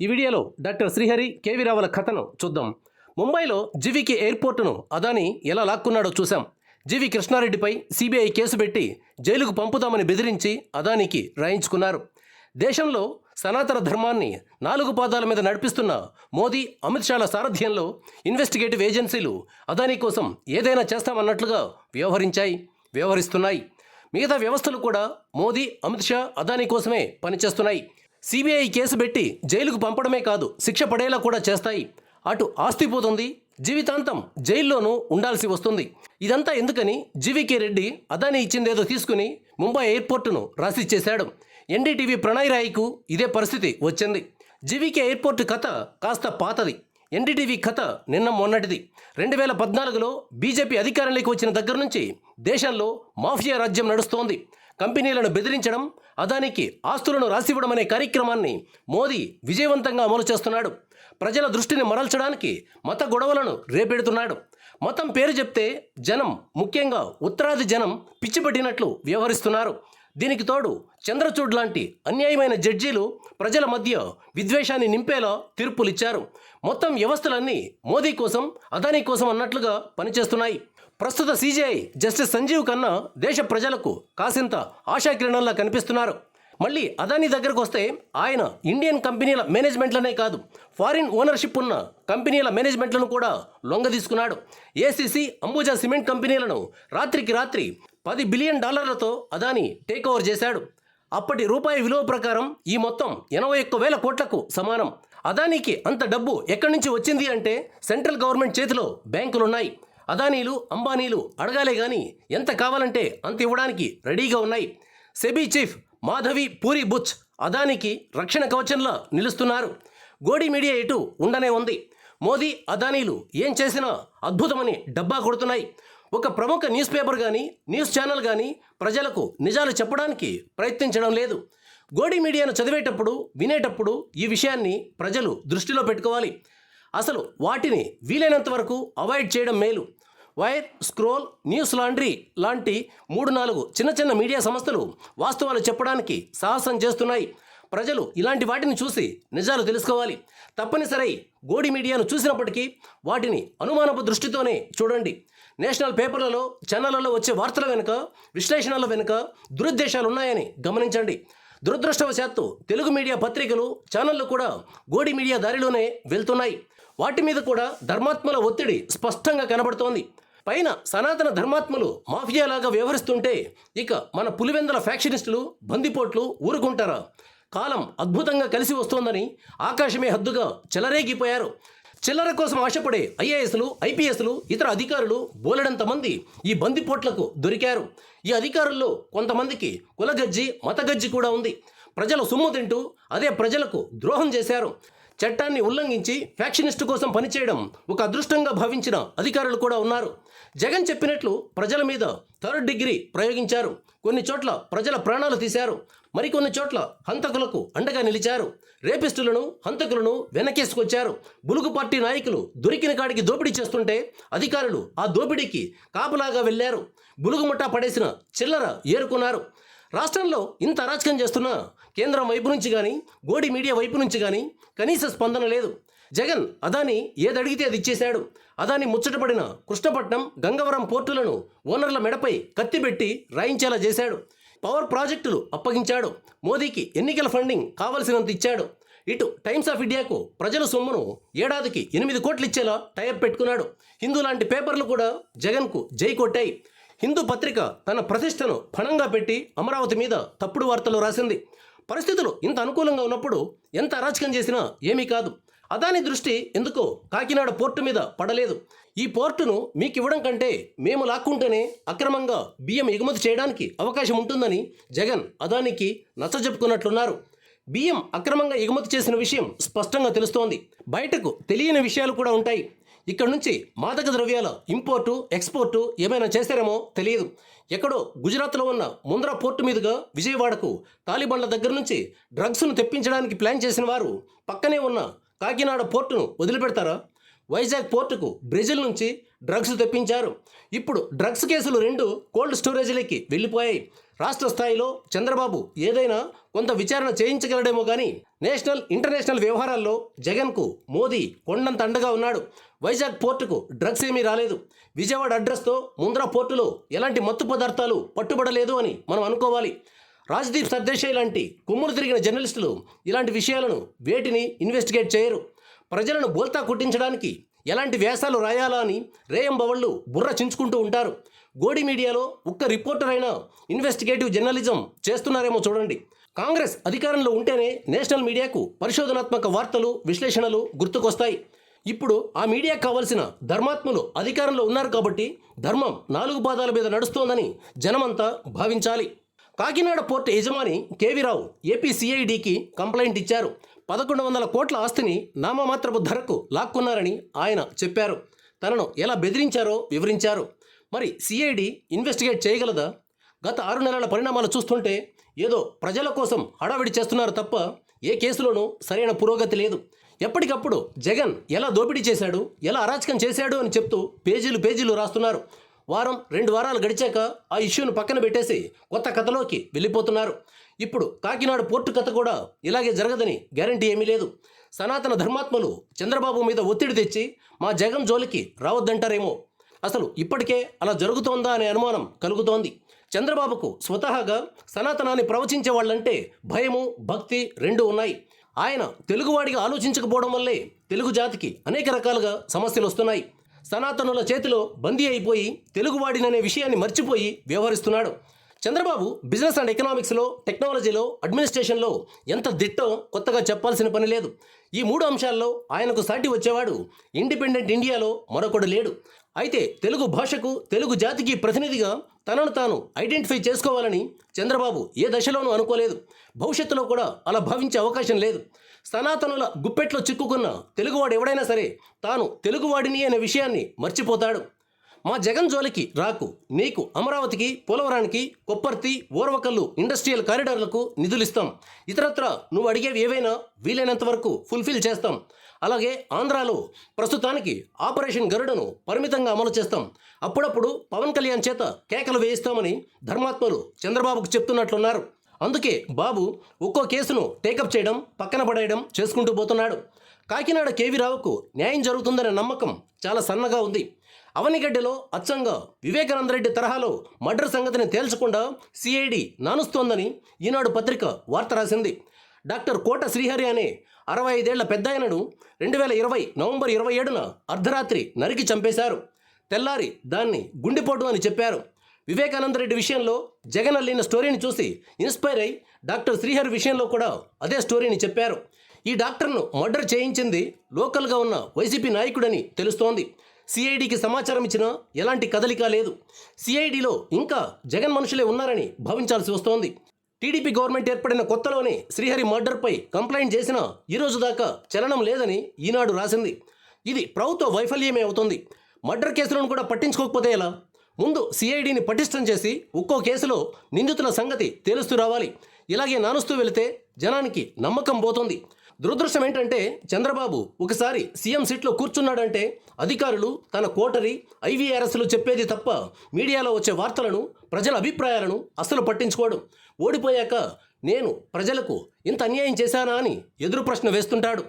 ఈ వీడియోలో doctor Srihari KV Ravula కథను చూద్దాం. ముంబైలో జీవికి ఎయిర్పోర్టును అదాని ఎలా లాక్కున్నాడో చూశాం. జీవి కృష్ణారెడ్డిపై సిబిఐ కేసు పెట్టి జైలుకు పంపుతామని బెదిరించి అదానికి రాయించుకున్నారు. దేశంలో సనాతన ధర్మాన్ని నాలుగు పాదాల మీద నడిపిస్తున్న మోదీ అమిత్ షాల సారథ్యంలో ఇన్వెస్టిగేటివ్ ఏజెన్సీలు అదానీ కోసం ఏదైనా చేస్తామన్నట్లుగా వ్యవహరించాయి వ్యవహరిస్తున్నాయి. మిగతా వ్యవస్థలు కూడా మోదీ అమిత్ షా అదానీ కోసమే పనిచేస్తున్నాయి. సిబిఐ కేసు పెట్టి జైలుకు పంపడమే కాదు శిక్ష పడేలా కూడా చేస్తాయి. అటు ఆస్తి పోతుంది జీవితాంతం జైల్లోనూ ఉండాల్సి వస్తుంది. ఇదంతా ఎందుకని జీవికే రెడ్డి అదాని ఇచ్చిందేదో తీసుకుని ముంబై ఎయిర్పోర్టును రాసిచ్చేశాడు ఎన్డీటీవీ ప్రణయ్ రాయ్కు ఇదే పరిస్థితి వచ్చింది. జీవికే ఎయిర్పోర్ట్ కథ కాస్త పాతది. ఎన్డీటీవీ కథ నిన్న మొన్నటిది. రెండు వేల పద్నాలుగులో బీజేపీ అధికారంలోకి వచ్చిన దగ్గర నుంచి దేశంలో మాఫియా రాజ్యం నడుస్తోంది. కంపెనీలను బెదిరించడం అదానికి ఆస్తులను రాసివ్వడం అనే కార్యక్రమాన్ని మోదీ విజయవంతంగా అమలు చేస్తున్నాడు. ప్రజల దృష్టిని మరల్చడానికి మత గొడవలను రేపెడుతున్నాడు. మతం పేరు చెప్తే జనం ముఖ్యంగా ఉత్తరాది జనం పిచ్చిపట్టినట్లు వ్యవహరిస్తున్నారు. దీనికి తోడు చంద్రచూడ్ లాంటి అన్యాయమైన జడ్జీలు ప్రజల మధ్య విద్వేషాన్ని నింపేలా తీర్పులిచ్చారు. మొత్తం వ్యవస్థలన్నీ మోదీ కోసం అదానీ కోసం అన్నట్లుగా పనిచేస్తున్నాయి. ప్రస్తుత సీజీఐ జస్టిస్ సంజీవ్ కన్నా దేశ ప్రజలకు కాసింత ఆశాకిరణంలా కనిపిస్తున్నారు. మళ్ళీ అదానీ దగ్గరకు వస్తే ఆయన ఇండియన్ కంపెనీల మేనేజ్మెంట్లనే కాదు ఫారిన్ ఓనర్షిప్ ఉన్న కంపెనీల మేనేజ్మెంట్లను కూడా లొంగదీసుకున్నాడు. ఏసీసీ అంబుజా సిమెంట్ కంపెనీలను రాత్రికి రాత్రి పది బిలియన్ డాలర్లతో అదానీ టేక్ ఓవర్ చేశాడు. అప్పటి రూపాయి విలువ ప్రకారం ఈ మొత్తం ఎనభై ఒక్క వేల కోట్లకు సమానం. అదానీకి అంత డబ్బు ఎక్కడి నుంచి వచ్చింది అంటే సెంట్రల్ గవర్నమెంట్ చేతిలో బ్యాంకులున్నాయి. అదానీలు అంబానీలు అడగాలే గాని ఎంత కావాలంటే అంత ఇవ్వడానికి రెడీగా ఉన్నాయి. సెబీ చీఫ్ మాధవి పూరి బుచ్ అదానికి రక్షణ కవచంలా నిలుస్తున్నారు. గోడి మీడియా ఇటు ఉండనే ఉంది. మోదీ అదానీలు ఏం చేసినా అద్భుతమని డబ్బా కొడుతున్నాయి. ఒక ప్రముఖ న్యూస్ పేపర్ కానీ న్యూస్ ఛానల్ కానీ ప్రజలకు నిజాలు చెప్పడానికి ప్రయత్నించడం లేదు. గోడి మీడియాను చదివేటప్పుడు వినేటప్పుడు ఈ విషయాన్ని ప్రజలు దృష్టిలో పెట్టుకోవాలి. అసలు వాటిని వీలైనంత వరకు అవాయిడ్ చేయడం మేలు. వైర్ స్క్రోల్ న్యూస్ లాండ్రీ లాంటి మూడు నాలుగు చిన్న చిన్న మీడియా సంస్థలు వాస్తవాలు చెప్పడానికి సాహసం చేస్తున్నాయి. ప్రజలు ఇలాంటి వాటిని చూసి నిజాలు తెలుసుకోవాలి. తప్పనిసరి గోడి మీడియాను చూసినప్పటికీ వాటిని అనుమానపు దృష్టితోనే చూడండి. నేషనల్ పేపర్లలో ఛానళ్ళలో వచ్చే వార్తల వెనుక విశ్లేషణల వెనుక దురుద్దేశాలు ఉన్నాయని గమనించండి. దురదృష్టవశాత్తు తెలుగు మీడియా పత్రికలు ఛానళ్ళు కూడా గోడి మీడియా దారిలోనే వెళ్తున్నాయి. వాటి మీద కూడా ధర్మాత్మల ఒత్తిడి స్పష్టంగా కనబడుతోంది. పైన సనాతన ధర్మాత్మలు మాఫియాలాగా వ్యవహరిస్తుంటే ఇక మన పులివెందల ఫ్యాక్షనిస్టులు బందిపోట్లు ఊరుకుంటారా? కాలం అద్భుతంగా కలిసి వస్తోందని ఆకాశమే హద్దుగా చెలరేగిపోయారు. చిల్లర కోసం ఆశపడే ఐఏఎస్లు ఐపీఎస్లు ఇతర అధికారులు బోలెడంత మంది ఈ బందిపోట్లకు దొరికారు. ఈ అధికారుల్లో కొంతమందికి కులగజ్జి మతగజ్జి కూడా ఉంది. ప్రజల సొమ్ము తింటూ అదే ప్రజలకు ద్రోహం చేశారు. చట్టాన్ని ఉల్లంఘించి ఫ్యాక్షనిస్ట్ కోసం పనిచేయడం ఒక అదృష్టంగా భావించిన అధికారులు కూడా ఉన్నారు. జగన్ చెప్పినట్లు ప్రజల మీద థర్డ్ డిగ్రీ ప్రయోగించారు. కొన్ని చోట్ల ప్రజల ప్రాణాలు తీశారు. మరికొన్ని చోట్ల హంతకులకు అండగా నిలిచారు. రేపిస్టులను హంతకులను వెనకేసుకొచ్చారు. బులుగు పార్టీ నాయకులు దొరికిన కాడికి దోపిడీ చేస్తుంటే అధికారులు ఆ దోపిడీకి కాపలాగా వెళ్ళారు. బులుగు పడేసిన చిల్లర ఏరుకున్నారు. రాష్ట్రంలో ఇంత అరాచకం చేస్తున్న కేంద్రం వైపు నుంచి కానీ గోడి మీడియా వైపు నుంచి కానీ కనీస స్పందన లేదు. జగన్ అదాని ఏదడిగితే అది ఇచ్చేశాడు. అదాని ముచ్చటపడిన కృష్ణపట్నం గంగవరం పోర్టులను ఓనర్ల మెడపై కత్తిపెట్టి రాయించేలా చేశాడు. పవర్ ప్రాజెక్టులు అప్పగించాడు. మోదీకి ఎన్నికల ఫండింగ్ కావలసినంత ఇచ్చాడు. ఇటు టైమ్స్ ఆఫ్ ఇండియాకు ప్రజల సొమ్మును ఏడాదికి ఎనిమిది కోట్లు ఇచ్చేలా టైప్ పెట్టుకున్నాడు. హిందూ లాంటి పేపర్లు కూడా జగన్కు జై కొట్టాయి. హిందూ పత్రిక తన ప్రతిష్టను పణంగా పెట్టి అమరావతి మీద తప్పుడు వార్తలు రాసింది. పరిస్థితులు ఇంత అనుకూలంగా ఉన్నప్పుడు ఎంత అరాచకం చేసినా ఏమీ కాదు. అదాని దృష్టి ఎందుకో కాకినాడ పోర్టు మీద పడలేదు. ఈ పోర్టును మీకు ఇవ్వడం కంటే మేము లాక్కుంటేనే అక్రమంగా బియ్యం ఎగుమతి చేయడానికి అవకాశం ఉంటుందని జగన్ అదానికి నచ్చజెప్పుకున్నట్లున్నారు బియ్యం అక్రమంగా ఎగుమతి చేసిన విషయం స్పష్టంగా తెలుస్తోంది. బయటకు తెలియని విషయాలు కూడా ఉంటాయి. ఇక్కడ నుంచి మాదక ద్రవ్యాల ఇంపోర్టు ఎక్స్పోర్టు ఏమైనా చేశారేమో తెలియదు. ఎక్కడో గుజరాత్లో ఉన్న ముంద్రా పోర్టు మీదుగా విజయవాడకు తాలిబాన్ల దగ్గర నుంచి డ్రగ్స్ను తెప్పించడానికి ప్లాన్ చేసిన వారు పక్కనే ఉన్న కాకినాడ పోర్టును వదిలిపెడతారా? వైజాగ్ పోర్టుకు బ్రెజిల్ నుంచి డ్రగ్స్ తెప్పించారు. ఇప్పుడు డ్రగ్స్ కేసులు రెండు కోల్డ్ స్టోరేజీలకి వెళ్ళిపోయాయి. రాష్ట్ర స్థాయిలో చంద్రబాబు ఏదైనా కొంత విచారణ చేయించగలడేమో కానీ నేషనల్ ఇంటర్నేషనల్ వ్యవహారాల్లో జగన్కు మోదీ కొండంత అండగా ఉన్నాడు. వైజాగ్ పోర్టుకు డ్రగ్స్ ఏమీ రాలేదు. విజయవాడ అడ్రస్తో ముంద్రా పోర్టులో ఎలాంటి మత్తు పదార్థాలు పట్టుబడలేదు అని మనం అనుకోవాలి. రాజదీప్ సర్దేశాయ్ లాంటి కుమ్ములు తిరిగిన జర్నలిస్టులు ఇలాంటి విషయాలను వేటిని ఇన్వెస్టిగేట్ చేయరు. ప్రజలను బోల్తా కుట్టించడానికి ఎలాంటి వ్యాసాలు రాయాలా అని రేయంబవళ్ళు బుర్ర చించుకుంటూ ఉంటారు. గోడి మీడియాలో ఒక్క రిపోర్టర్ అయినా ఇన్వెస్టిగేటివ్ జర్నలిజం చేస్తున్నారేమో చూడండి. కాంగ్రెస్ అధికారంలో ఉంటేనే నేషనల్ మీడియాకు పరిశోధనాత్మక వార్తలు విశ్లేషణలు గుర్తుకొస్తాయి. ఇప్పుడు ఆ మీడియాకు కావలసిన ధర్మాత్ములు అధికారంలో ఉన్నారు కాబట్టి ధర్మం నాలుగు పాదాల మీద నడుస్తోందని జనమంతా భావించాలి. కాకినాడ పోర్టు యజమాని కేవీరావు ఏపీ సిఐడికి కంప్లైంట్ ఇచ్చారు. పదకొండు వందల కోట్ల ఆస్తిని నామమాత్రపు ధరకు లాక్కున్నారని ఆయన చెప్పారు. తనను ఎలా బెదిరించారో వివరించారు. మరి సిఐడి ఇన్వెస్టిగేట్ చేయగలదా? గత ఆరు నెలల పరిణామాలు చూస్తుంటే ఏదో ప్రజల కోసం హడావిడి చేస్తున్నారు తప్ప ఏ కేసులోనూ సరైన పురోగతి లేదు. ఎప్పటికప్పుడు జగన్ ఎలా దోపిడీ చేశాడు ఎలా అరాచకం చేశాడు అని చెప్తూ పేజీలు పేజీలు రాస్తున్నారు. వారం రెండు వారాలు గడిచాక ఆ ఇష్యూను పక్కన పెట్టేసి కొత్త కథలోకి వెళ్ళిపోతున్నారు. ఇప్పుడు కాకినాడ పోర్టు కథ కూడా ఇలాగే జరగదని గ్యారంటీ ఏమీ లేదు. సనాతన ధర్మాత్మలు చంద్రబాబు మీద ఒత్తిడి తెచ్చి మా జగన్ జోలికి రావద్దంటారేమో. అసలు ఇప్పటికే అలా జరుగుతోందా అనే అనుమానం కలుగుతోంది. చంద్రబాబుకు స్వతహాగా సనాతనాన్ని ప్రవచించే వాళ్ళంటే భయము భక్తి రెండు ఉన్నాయి. ఆయన తెలుగువాడిగా ఆలోచించకపోవడం వల్లే తెలుగు జాతికి అనేక రకాలుగా సమస్యలు వస్తున్నాయి. సనాతనుల చేతిలో బందీ అయిపోయి తెలుగువాడిననే విషయాన్ని మర్చిపోయి వ్యవహరిస్తున్నాడు. చంద్రబాబు బిజినెస్ అండ్ ఎకనామిక్స్లో టెక్నాలజీలో అడ్మినిస్ట్రేషన్లో ఎంత దిట్టో కొత్తగా చెప్పాల్సిన పని లేదు. ఈ మూడు అంశాల్లో ఆయనకు సాటి వచ్చేవాడు. ఇండిపెండెంట్ ఇండియాలో మరొకడు లేడు. అయితే తెలుగు భాషకు తెలుగు జాతికి ప్రతినిధిగా తనను తాను ఐడెంటిఫై చేసుకోవాలని చంద్రబాబు ఏ దశలోనూ అనుకోలేదు. భవిష్యత్తులో కూడా అలా భావించే అవకాశం లేదు. సనాతనుల గుప్పెట్లో చిక్కుకున్న తెలుగువాడు ఎవడైనా సరే తాను తెలుగువాడిని అనే విషయాన్ని మర్చిపోతాడు. మా జగన్ జోలికి రాకు. నీకు అమరావతికి పోలవరానికి కొప్పర్తి ఓర్వకల్లు ఇండస్ట్రియల్ కారిడార్లకు నిధులిస్తాం. ఇతరత్ర నువ్వు అడిగేవి ఏవైనా వీలైనంత వరకు ఫుల్ఫిల్ చేస్తాం. అలాగే ఆంధ్రాలో ప్రస్తుతానికి ఆపరేషన్ గరుడను పరిమితంగా అమలు చేస్తాం. అప్పుడప్పుడు పవన్ కళ్యాణ్ చేత కేకలు వేయిస్తామని ధర్మాత్మలు చంద్రబాబుకు చెప్తున్నట్లున్నారు. అందుకే బాబు ఒక్కో కేసును టేకప్ చేయడం పక్కన పడేయడం చేసుకుంటూ పోతున్నాడు. కాకినాడ కేవీ రావుకు న్యాయం జరుగుతుందనే నమ్మకం చాలా సన్నగా ఉంది. అవనిగడ్డలో అచ్చంగా వివేకానంద రెడ్డి తరహాలో మర్డర్ సంగతిని తేల్చకుండా సిఐడి నానుస్తోందని ఈనాడు పత్రిక వార్త రాసింది. డాక్టర్ కోట శ్రీహరి అనే అరవై ఐదేళ్ళ పెద్దాయనను రెండు వేల ఇరవై నవంబర్ ఇరవై ఏడున అర్ధరాత్రి నరికి చంపేశారు. తెల్లారి దాన్ని గుండెపోటు అని చెప్పారు. వివేకానంద రెడ్డి విషయంలో జగన్ అల్లిన స్టోరీని చూసి ఇన్స్పైర్ అయి డాక్టర్ శ్రీహరి విషయంలో కూడా అదే స్టోరీని చెప్పారు. ఈ డాక్టర్ను మర్డర్ చేయించింది లోకల్గా ఉన్న వైసీపీ నాయకుడని తెలుస్తోంది. సిఐడికి సమాచారం ఇచ్చినా ఎలాంటి కదలిక లేదు. సిఐడిలో ఇంకా జగన్ మనుషులే ఉన్నారని భావించాల్సి వస్తోంది. టీడీపీ గవర్నమెంట్ ఏర్పడిన కొత్తలోనే శ్రీహరి మర్డర్పై కంప్లైంట్ చేసినా ఈరోజు దాకా చలనం లేదని ఈనాడు రాసింది. ఇది ప్రభుత్వ వైఫల్యమే అవుతుంది. మర్డర్ కేసులను కూడా పట్టించుకోకపోతే ఎలా? ముందు సిఐడిని పటిష్టం చేసి ఒక్కో కేసులో నిందితుల సంగతి తేలుస్తూ రావాలి. ఇలాగే నానుస్తూ వెళితే జనానికి నమ్మకం పోతుంది. దురదృష్టం ఏంటంటే చంద్రబాబు ఒకసారి సీఎం సీట్లో కూర్చున్నాడంటే అధికారులు తన కోటరి ఐవీఆర్ఎస్లు చెప్పేది తప్ప మీడియాలో వచ్చే వార్తలను ప్రజల అభిప్రాయాలను అస్సలు పట్టించుకోవడం ఓడిపోయాక నేను ప్రజలకు ఇంత అన్యాయం చేశానా అని ఎదురు ప్రశ్న వేస్తుంటాడు.